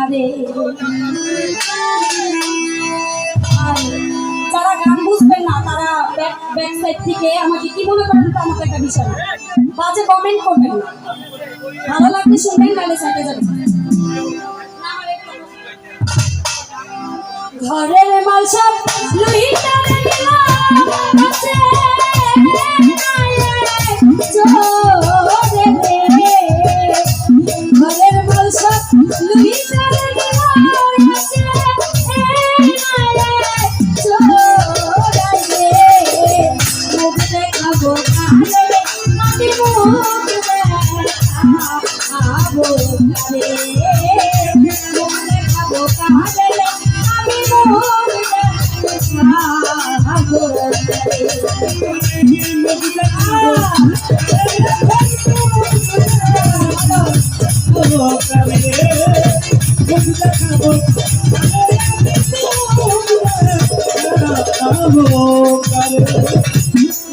আমি যারা গান বুঝবেন না, তারা ব্যাক থেকে আমাকে কি মনে করেন তো আমাকে একটা বিষয় বাজে কমেন্ট করবেন। ভালো লাগলে শুনবেন নাহলে যাবেন ঘরের মাল সব লুইটারে।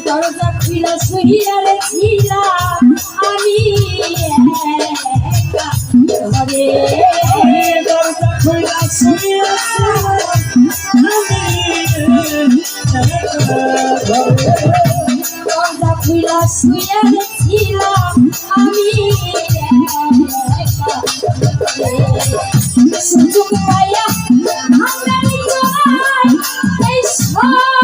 দরজা খুলে শুইয়ারে ছিলাম আমি সুযোগ পাইয়া আমি। জোড়াই এই সুযোগ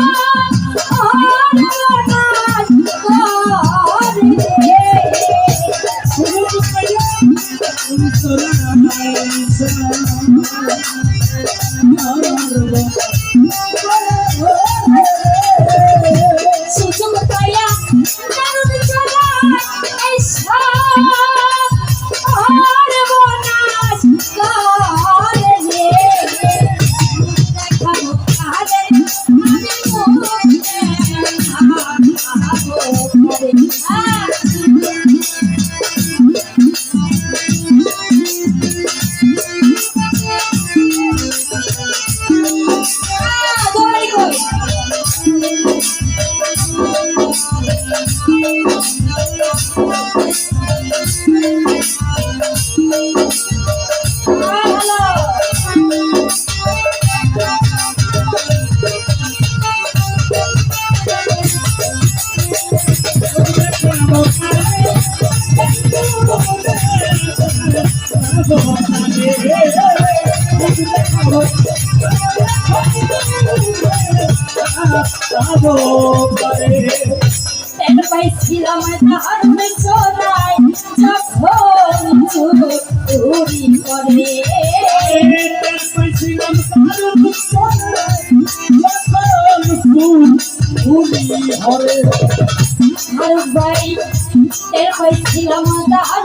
তেল পাইছিলাম তাহার চোরাই যখন চুরি করে আর ভাই তেল পাইছিলাম তাহার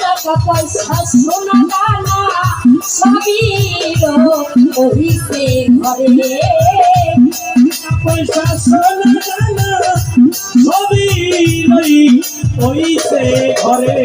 টাকা পয়সা সোনা দানা সবই ওহিতে ঘরে পয়সা সোনা দানা সবই ওইসে ঘরে।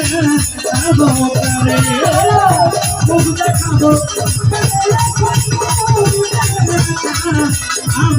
খাব খাব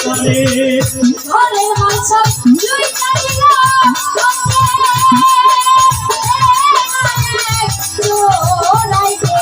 করে ঘরে মাছ লুই কাটিল চোরাই দে